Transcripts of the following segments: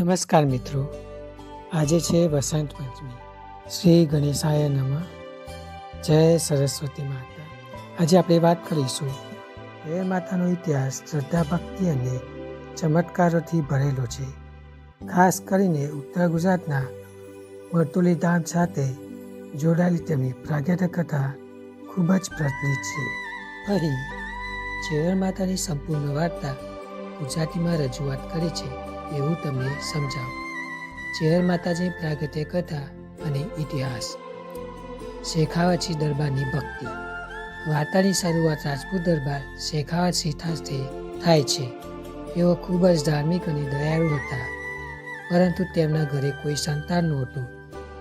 નમસ્કાર મિત્રો. આજે છે વસંત પંચમી. શ્રી ગણેશાય નમઃ. જય સરસ્વતી માતા. આજે આપણે વાત કરીશું એ માતાનો ઇતિહાસ, શ્રદ્ધા, ભક્તિ અને ચમત્કારોથી ભરેલો છે. ખાસ કરીને ઉત્તર ગુજરાતના વર્તુલી ધામ સાથે જોડાયેલી તેમની પ્રાગટ્ય કથા ખૂબ જ પ્રચલિત છે. અહીં જેવર માતાની સંપૂર્ણ વાર્તા ગુજરાતીમાં રજૂઆત કરી છે. એવું તમને સમજાવું. ચેહર માતાજી પ્રાગત્ય કથા અને ઇતિહાસ. શેખાવતસિંહ દરબારની ભક્તિ. વાર્તાની શરૂઆત રાજપૂત દરબાર શેખાવત સિંહાસથી થાય છે. તેઓ ખૂબ જ ધાર્મિક અને દયાળુ હતા. પરંતુ તેમના ઘરે કોઈ સંતાન નહોતું.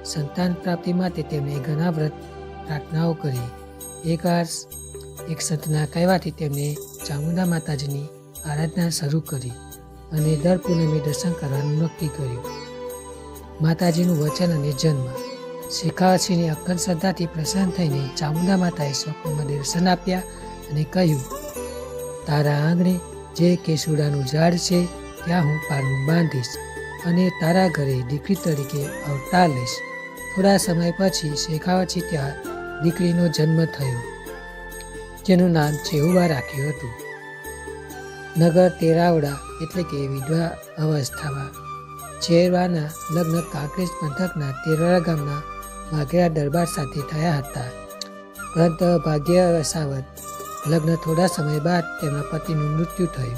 સંતાન પ્રાપ્તિ માટે તેમણે ઘણા વ્રત પ્રાર્થનાઓ કરી. એક એક સંતના કહેવાથી તેમણે ચામુંડા માતાજીની આરાધના શરૂ કરી. અને દર પૂનમે દર્શન કરવાનું નક્કી કર્યું. માતાજીનું વચન અને જન્મ. શેખાવાસીની અખંડ શ્રદ્ધાથી પ્રસન્ન થઈને ચામુંડા માતાએ સ્વપ્નમાં દર્શન આપ્યા અને કહ્યું, તારા આંગણે જે કેસુડાનું ઝાડ છે, ત્યાં હું પારણું બાંધીશ અને તારા ઘરે દીકરી તરીકે અવતાર લઈશ. થોડા સમય પછી શેખાવતસિંહ ત્યાં દીકરીનો જન્મ થયો, જેનું નામ ચેહુબા રાખ્યું હતું. નગર તેરાવડા એટલે કે વિધવા અવસ્થામાં. છેરવાના લગ્ન કાંકરેજ પંથકના તેરવાડા ગામના વાઘેરા દરબાર સાથે થયા હતા. પરંતુ ભાગ્ય સાવત લગ્ન થોડા સમય બાદ તેમના પતિનું મૃત્યુ થયું.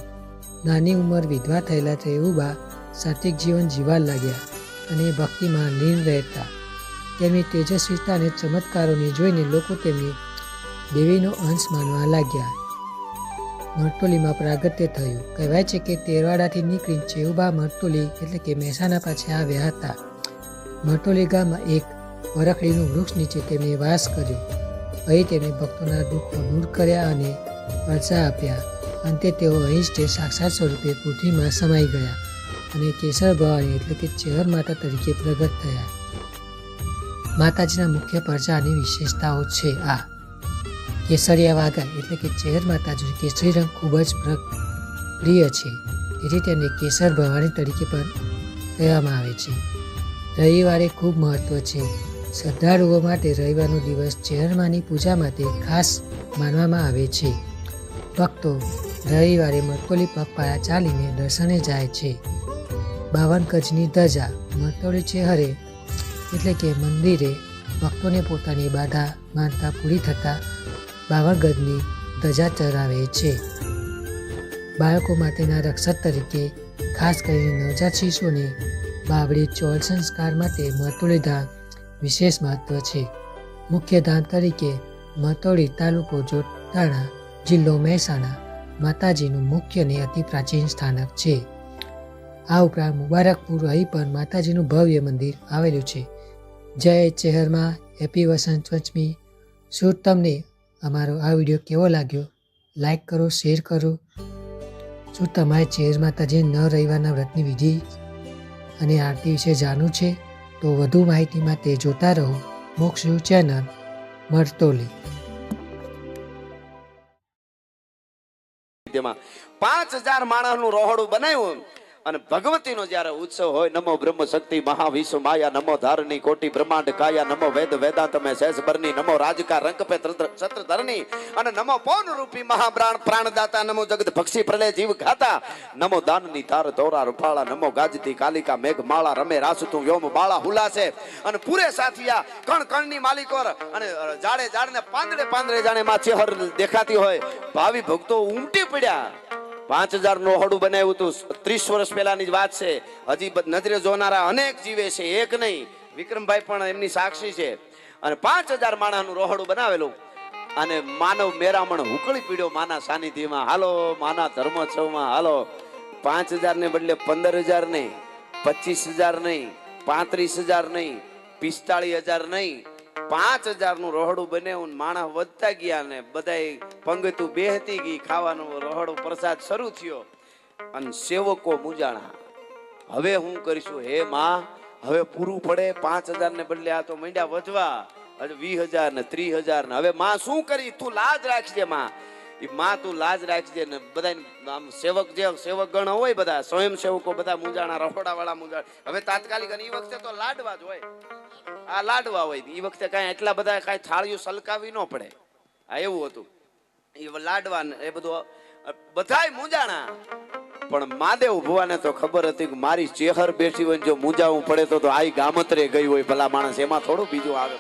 નાની ઉંમર વિધવા થયેલા ચેહુબા સાત્વિક જીવન જીવવા લાગ્યા અને ભક્તિમાં લીન રહેતા. તેમની તેજસ્વીતા અને ચમત્કારોને જોઈને લોકો તેમની દેવીનો અંશ માનવા લાગ્યા. મરતોલીમાં પ્રાગટ્ય થયું. કહેવાય છે કે તેરવાડાથી નીકળી ચેહુબા મરતોલી એટલે કે મહેસાણા પાસે આવ્યા હતા. મરતોલી ગામમાં એક વરખડીનું વૃક્ષ નીચે તેમણે વાસ કર્યો. અહીં તેમણે ભક્તોના દુઃખો દૂર કર્યા અને પરસા આપ્યા. અંતે તેઓ અહીં જ તે સાક્ષાત સ્વરૂપે પૃથ્વીમાં સમાઈ ગયા અને કેસર ભવાની એટલે કે ચેહર માતા તરીકે પ્રગટ થયા. માતાજીના મુખ્ય પરચા વિશેષતાઓ છે આ. કેસરિયા વાઘા એટલે કે ચેર માતાજી કેસરી રંગ ખૂબ જ પ્રિય છે. તેથી તેને કેસર ભવાની તરીકે પણ કહેવામાં આવે છે. રવિવારે ખૂબ મહત્વ છે. શ્રદ્ધાળુઓ માટે રવિવારનો દિવસ ચેરમાની પૂજા માટે ખાસ માનવામાં આવે છે. ભક્તો રવિવારે મરકોલી પગપાળા ચાલીને દર્શને જાય છે. બાવન કચની ધજા મરતોળી ચેહરે, એટલે કે મંદિરે ભક્તોને પોતાની બાધા માનતા પૂરી થતાં બાવન ધજા ચરાવે છે. બાળકો માટેના રક્ષક તરીકે ખાસ કરીને નવજાત શિશુને બાબડી ચોળ સંસ્કાર માટે મરતોલી ધામ વિશેષ મહત્વ છે. મુખ્ય ધામ તરીકે મરતોલી તાલુકો જોટાણા જિલ્લો મહેસાણા માતાજીનું મુખ્ય અને અતિ પ્રાચીન સ્થાનક છે. આ ઉપરાંત મુબારકપુર અહીં પણ માતાજીનું ભવ્ય મંદિર આવેલું છે. જય ચહેરમાં હેપી વસંત પંચમી. શું અમારો આ વીડિયો કેવો લાગ્યો? લાઈક કરો શેર કરો. શું તમારે ચેર માતાજી ન રવિવારના વ્રતની વિધિ અને આરતી વિશે જાણવું છે, તો વધુ માહિતી માટે જોતા રહો મોક્ષ ચેનલ, મરતોલી. પાંચ હજાર માણસનું રોહડું બનાવ્યું. અને ભગવતીનો જ્યારે ઉત્સવ હોય, નમો બ્રહ્મ શક્તિ મહાવિશ્વ માયા, નમો ધારની કોટી, બ્રહ્માંડ, કાયા, નમો વેદ, વેદાંત મેં શેષ બરની નમો રાજકા રંકપે સત્ર ધરની અને નમો પૌન રૂપી મહાપ્રાણ પ્રાણદાતા, નમો જગત ભક્ષી, પ્રલય, જીવ ખાતા નમો દાનની તાર તોરા રૂપાળા, નમો ગાજતી, કાલિકા મેઘ માળા રમે, રાસતું, વ્યોમ, બાળા હુલાસે અને પૂરે સાથિયા, કણ, કણની માલિકોર અને જાડે, જાડને પાંદડે પાંદડે જાણે માં ચેહર દેખાતી હોય. ભાવિ ભક્તો ઉમટી પડ્યા. પાંચ હજારનું રોહડું બનાવ્યું હતું. ત્રીસ વર્ષ પહેલાની વાત છે. હજી નજરે જોનારા અનેક જીવે છે, એક નહીં. વિક્રમભાઈ પણ એમની સાક્ષી છે. અને પાંચ હજાર માણાનું રોહડું બનાવેલું. અને માનવ મેરામણ હુકળી પીડ્યો માના સાનિધ્યમાં. હાલો, માના ધર્મોત્સવમાં, હાલો. પાંચ હજાર ને બદલે પંદર હજાર નહીં, પચીસ હજાર નહીં, પાંત્રીસ હજાર નહીં, પિસ્તાળીસ હજાર નહીં પાંચનું રોહડું બન્યું માણસ વધતા ગયા ને બધા પંગતું બેહતી ગઈ, ખાવાનું રોહડું પ્રસાદ શરૂ થયો. અને સેવકો મુજાણા, હવે હું કરીશું? હે માં, હવે પૂરું પડે? પાંચ હજાર ને બદલે આ તો મંડ્યા વધવા. અને વીસ હજાર ને ત્રીસ હજાર ને. હવે માં, શું કરી તું લાજ રાખજે, માં. માં તું લાજ રાખજે ને બધા આમ સેવક જે સેવક ગણ હોય બધા સ્વયં સેવકો બધા મુંજાણા રખોડા વાળા મૂંઝાણ. હવે તાત્કાલિક અને એ વખતે તો લાડવા જ હોય. આ લાડવા હોય. એ વખતે કાંઈ એટલા બધા કાંઈ થાળીઓ સલકાવી ન પડે. આ એવું હતું. એ લાડવા એ બધું, બધાય મુંજાણા પણ માદેવ ભુવાને તો ખબર હતી કે મારી ચેહર બેસી હોય જો મૂંઝાવું પડે તો આઈ ગામતરે ગઈ હોય ભલા માણસ. એમાં થોડું બીજું આવે.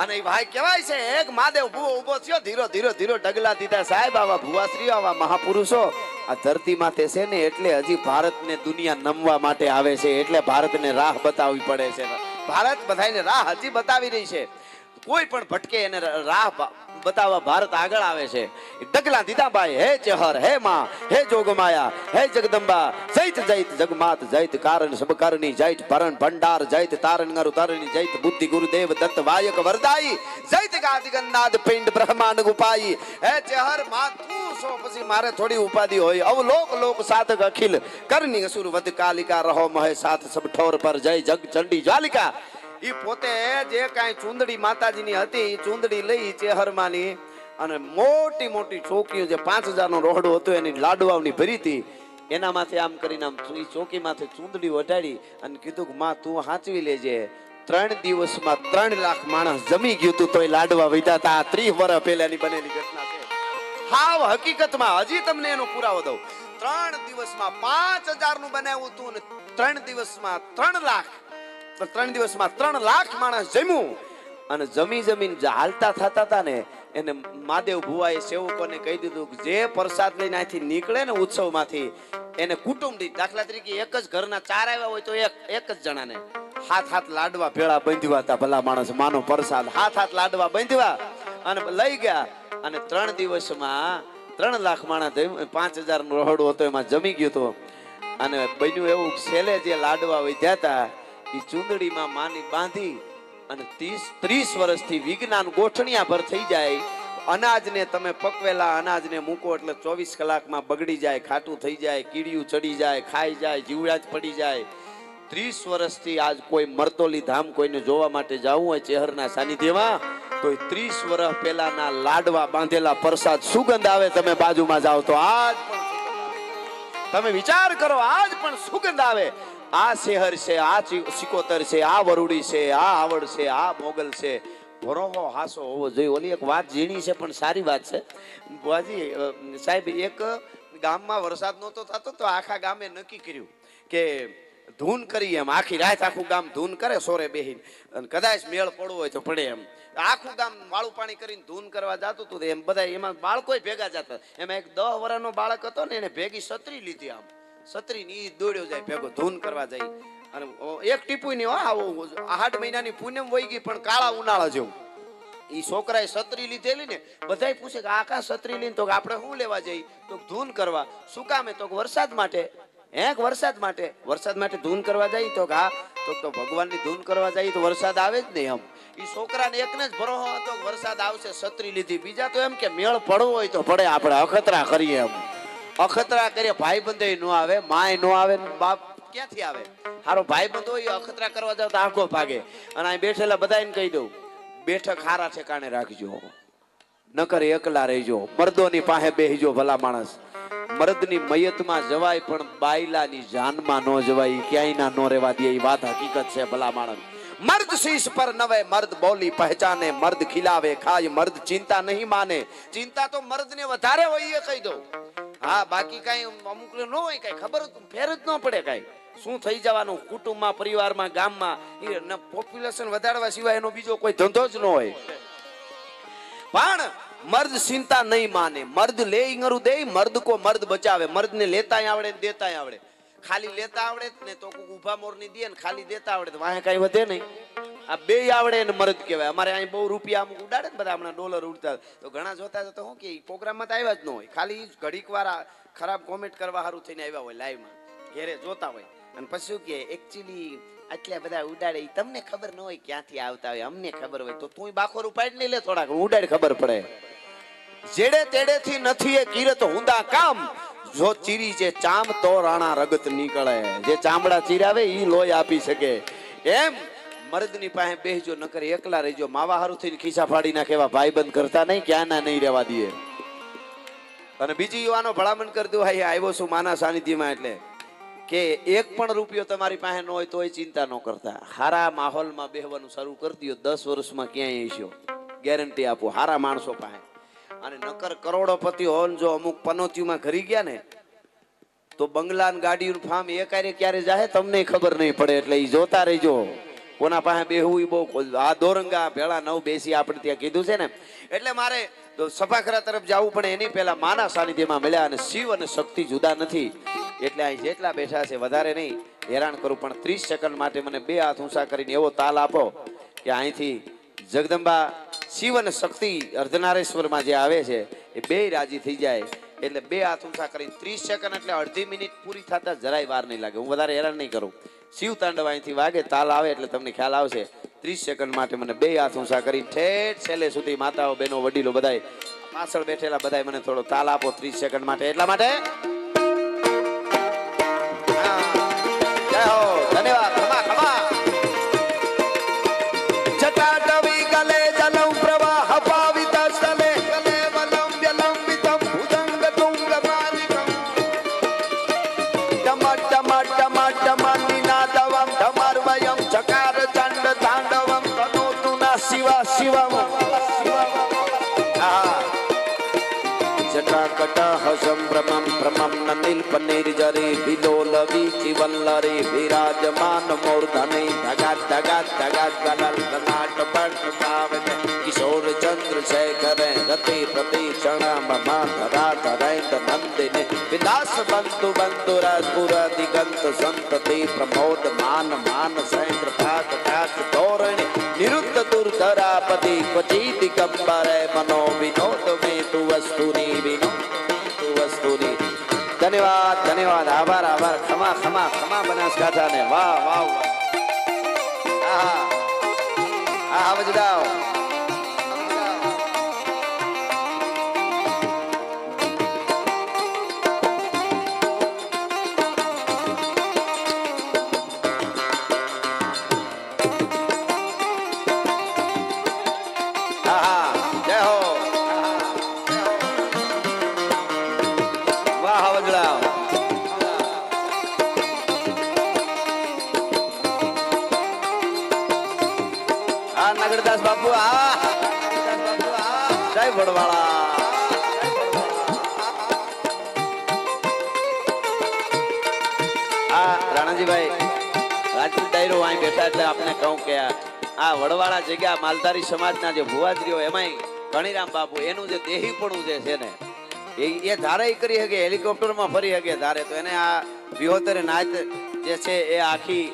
અને ભાઈ કહેવાય છે, એક માદેવ ભૂવો ઊભો થયો, ધીરો ધીરો ધીરો ડગલા દીધા. સાહેબ, આવા ભુવાશ્રીઓ આવા મહાપુરુષો, આ ધરતી માથે છે ને એટલે હજી ભારતને દુનિયા નમવા માટે આવે છે, એટલે ભારતને રાહ બતાવવી પડે છે. ભારત બધાને રાહ હજી બતાવી રહી છે. કોઈ પણ ભટકે એને રાહ બતાવવા ભારત આગળ આવે છે. ડગલા દીધા ભાઈ હે ચહર હે માં, હે જોગમાયા, હે જગદંબા, જૈત જૈત, જગમાત, જૈત, કારણ સબ કારણી જૈત, ભરણ, ભંડાર, જૈત, તારણ ગરુ તારણી, જૈત, બુદ્ધિ, ગુરુદેવ, દત્ત, વાયક વરદાઈ જૈત, ગાદ ગન્નાદ પિંડ, બ્રહ્માંડ ગુપાઈ હે ચહરમાં, તું સો પછી મારે થોડી ઉપાધિ હોય. અવલોક, લોક, સાધક, અખિલ કરણી અસુર વદ કાલિકા, રહો, મહે, સાથ, સબ, ઠોર પર જય, જગ, ચંડી, જ્વાલિકા. ઈ પોતે જે કાંઈ ચુંદડી માતાજીની હતી, ઈ ચુંદડી લઈ ચેહરમાની. અને મોટી મોટી ચોકીઓ જે પાંચ હજારનો રોહડો હતો, એની લાડવાઓની ભરી હતી. એનામાંથી આમ કરીને આમ ઈ ચોકીમાંથી ચુંદડી વટાડી અને કીધું કે, માં, તું હાંચવી લેજે. ત્રણ દિવસમાં ત્રણ લાખ માણસ જમી ગયું હતું તોય લાડવા વધ્યા હતા ત્રીસ વર્ષ પહેલાની બનેલી ઘટના છે. હાવ હકીકતમાં હજી તમને એનો પુરાવો દઉં. ત્રણ દિવસમાં પાંચ હજારનું બનાવ્યું હતું અને ત્રણ દિવસમાં ત્રણ લાખ ત્રણ દિવસમાં ત્રણ લાખ માણસ જમ્યું. અને જમી જમીન હાલતા થતા હતા ને, એને મહાદેવ ભુવાએ સેવકોને કહી દીધું કે જે પ્રસાદ લઈને અહીંથી નીકળે ને ઉત્સવમાંથી, એને કુટુંબ દીધ દાખલા તરીકે એક જ ઘરના ચાર આવ્યા હોય તો એક એક જ જણાને હાથ હાથ લાડવા ભેળા બાંધ્યા હતા ભલા માણસ, માનો પ્રસાદ, હાથ હાથ લાડવા બાંધ્યા. અને લઈ ગયા. અને ત્રણ દિવસમાં ત્રણ લાખ માણસ પાંચ હજારનું રહોડું હતો, એમાં જમી ગયું હતું. અને બન્યું એવું છેલ્લે જે લાડવા વધ્યા હતા એ ચૂંદડીમાં માની બાંધી અને ત્રીસ ત્રીસ વર્ષથી વિજ્ઞાન ગોઠણિયા ભર થઈ જાય. અનાજને તમે પકવેલા, અનાજને મૂકો એટલે ચોવીસ કલાકમાં બગડી જાય, ખાટું થઈ જાય, કીડિયું ચડી જાય, ખાઈ જાય જીવડાજ પડી જાય. ત્રીસ વર્ષથી આજ કોઈ મરતોલી ધામ કોઈને જોવા માટે જવું હોય ચેહરના સાનિધ્યમાં તો ત્રીસ વર્ષ પહેલાના લાડવા બાંધેલા પ્રસાદ સુગંધ આવે તમે બાજુમાં જાઓ તો આજ પણ તમે વિચાર કરો, આજ પણ સુગંધ આવે. આ શહેર છે, આ સિકોતર છે, આ વરુડી છે, આ આવડ છે, આ મોગલ છે. ભરોહો હાસો હોવો જોઈએ. ઓલી એક વાત ઝીણી છે, પણ સારી વાત છે. બુઆજી સાહેબ, એક ગામમાં વરસાદ નહોતો થતો, તો આખા ગામે નક્કી કર્યું કે ધૂન કરી એમ. આખી રાત આખું ગામ ધૂન કરે, સોરે બેહીને. અને કદાચ મેળ પડવો હોય તો પડે એમ. આખું ગામ વાળું પાણી કરીને ધૂન કરવા જતું હતું એમ. બધા એમાં બાળકોય ભેગા જતા. એમાં એક દહ વર્ષનો બાળક હતો ને, એને ભેગી સતરી લીધી આમ. છત્રી ની દોડ્યો જાય, ભેગો ધૂન કરવા જાય. અને એક ટીપુય નહીં આવો આઠ મહિનાની પૂનમ વહી ગઈ, પણ કાળા ઉનાળા જેવું. એ છોકરાએ છત્રી લીધેલી ને, બધાય પૂછે કે આ કા છત્રી લઈને તો આપણે શું લેવા જઈ? તો ધૂન કરવા. શું કામે તો વરસાદ માટે. હે વરસાદ માટે? વરસાદ માટે ધૂન કરવા જાય? તો હા. તો તો ભગવાનની ધૂન કરવા જાય, તો વરસાદ આવે જ નહીં એમ. એ છોકરાને એકને જ ભરો હતો વરસાદ આવશે, છત્રી લીધી. બીજા તો એમ કે મેળ પડવો હોય તો પડે, આપણે અખતરા કરીએ એમ. અખતરા કરીએ ભાઈ બંધ નો આવે, માય નો આવે, બાપ ક્યાંથી આવે? હારો ભાઈ બંધ હોય, અખતરા કરવા જાવ તો આંખો ભાગે. અને અહીં બેઠેલા બધાને કહી દઉં, બેઠક હારા ઠેકાણે રાખજો. નકર એકલા રહેજો. મર્દોની પાસે બેહીજો ભલા માણસ. મર્દની મયતમાં જવાય, પણ બાયલાની જાનમાં ન જવાય ક્યાંય ના નો રહેવા દે એ વાત હકીકત છે ભલા માણસ. મર્દ શીશ પર નવે, મર્દ બોલી પહેચાને, મર્દ ખિલાવે, ખાય, મર્દ ચિંતા નહીં માને. ચિંતા તો મર્દને વધારે હોય, એ કહી દઉં. હા, બાકી કઈ અમુક ન હોય કઈ, ખબર ફેર જ ન પડે કઈ. શું થઈ જવાનું? કુટુંબમાં, પરિવારમાં, ગામમાં? પોપ્યુલેશન વધારવા સિવાય એનો બીજો કોઈ ધંધો જ ન હોય. પણ મર્દ ચિંતા નહીં માને. મર્દ લે ઇંગરું દે, મર્દ કો મર્દ બચાવે. મર્દ ને લેતા આવડે ને દેતા આવડે. ખાલી લેતા આવડે ને તો ઊભા મોરની દે ને ખાલી દેતા આવડે તો વાહે કઈ વધે નહીં. આ બે આવડે ને મરજ કહેવાય. અમારે અહીં બહુ રૂપિયા અમુક ઉડાડે ને બધા હમણાં ડોલર ઉડતા તો ઘણા જોતા તો શું કે પ્રોગ્રામમાં તો આવ્યા જ ન હોય. ખાલી ઘડીક વાર ખરાબ કોમેન્ટ કરવા સારું થઈને આવ્યા હોય લાઈવમાં ઘેરે જોતા હોય. અને પછી શું કે એકચ્યુઅલી આટલા બધા ઉડાડે તમને ખબર ન હોય ક્યાંથી આવતા હોય. અમને ખબર હોય. તો તું બાખોર ઉપાડી નહીં લે થોડાક. ઉડાડ ખબર પડે. જેડે તેડેથી નથી એ કિરત હુંદા કામ. જો ચીરી જે ચામ તો રાણા રગત નીકળે. જે ચામડા ચીરાવે, ઈ લોહી આપી શકે. એમ મર્દની પાસે બેસજો નકર એકલા રહેજો. માવા હારું થઈને ખીસા ફાડી નાખે એવા ભાઈબંધ કરતા નહીં ક્યાં ના નહીં રહેવા દઈએ. અને બીજી યુવાનો ભલામણ કરી દઉં આવ્યો છું માના સાનિધ્યમાં એટલે. કે એક પણ રૂપિયો તમારી પાસે ન હોય તોય ચિંતા ન કરતા. હારા માહોલમાં બેહવાનું શરૂ કરી દો દસ વર્ષમાં ક્યાંય હશો? ગેરંટી આપો. હારા માણસો પાસે. અને નકર કરોડોપતિ હોન જો અમુક પનોતીમાં ઘરી ગયા ને, તો બંગલા ગાડીનું ફાર્મ એ ક્યારે ક્યારે જાહે? તમને ખબર નહીં પડે એટલે એ જોતા રહેજો. કોના પાસે બેહવું બહુ આ દોરંગા ભેળા નવ બેસી આપણે ત્યાં કીધું છે ને. એટલે મારે તો સભાખરા તરફ જવું પણ એની પહેલા માના સાનિધ્યમાં મળ્યા અને શિવ અને શક્તિ જુદા નથી. એટલે અહીં જેટલા બેઠા છે વધારે નહીં. હેરાન કરું, પણ ત્રીસ સેકન્ડ માટે મને બે હાથ ઊંચા કરીને એવો તાલ આપો કે અહીંથી જગદંબા શિવ અને શક્તિ અર્ધનારેશ્વરમાં જે આવે છે, એ બે રાજી થઈ જાય. એટલે બે હાથ ઊંચા કરીને ત્રીસ સેકન્ડ એટલે અડધી મિનિટ પૂરી થતા જરાય વાર નહીં લાગે. હું વધારે હેરાન નહીં કરું. શિવ તાંડવ અહીંથી વાગે, તાલ આવે એટલે તમને ખ્યાલ આવશે. ત્રીસ સેકન્ડ માટે મને બે હાથ ઊંચા કરી, ઠેઠ છેલ્લે સુધી માતાઓ, બહેનો, વડીલો બધાય પાછળ બેઠેલા બધાય મને થોડો તાલ આપો, ત્રીસ સેકન્ડ માટે. એટલા માટે શિવમ. આહા જટાકટાહ સંભ્રમમ ભ્રમમ ન નીલપનિર્જરે વિલોલવી ચિવલ્લરે વિરાજમાન મૂર્ધને ધગાત ધગાત ધગાત ગલલ ગલાટ પટ પાવને કિશોર ચંદ્ર શેખરે ગતિ પ્રતિક્ષણ મમા ધરા ધરૈત નંદિને વિલાસ બંતુ બંતુ રાજપુર દિગંત સંતતિ પ્રમોદ માન માન સૈન્દ્ર ભાગ દુર્ધરાપતિ ક્વચી દિગંબરે મનો વસ્તુની ધન્યવાદ ધન્યવાદ. આભાર આભાર. ખમા ખમા ખમા બનાસકાંઠાને. વાહ વાહ વાહ. આહા. વજડાઓ આહા આ બાપુ જય વડવાળા. રાણાજીભાઈ એમાંય ગણીરામ બાપુ, એનું જે છે ને, એ ધારે કરી શકે હેલિકોપ્ટરમાં ફરી શકે ધારે આખી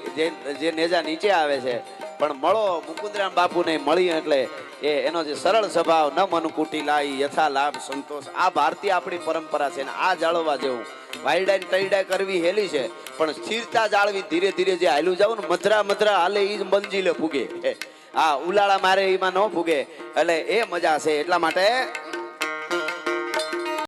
જે નેજા નીચે આવે છે પણ મળો, મુકુદરામ બાપુને મળી એટલે એ એનો જે સરળ સ્વભાવ ન મનકુટી લાઈ, યથા લાભ, સંતોષ, આ ભારતીય આપણી પરંપરા છે ને આ જાળવવા જેવું. વાયડા ટૈડા કરવી હેલી છે, પણ સ્થિરતા જાળવી ધીરે ધીરે જે હાલું જાવ ને, મધરા મધરા હાલે એ જ મંજિલે ફૂગે. આ ઉલાળા મારે એમાં ન ફૂગે, એટલે એ મજા છે એટલા માટે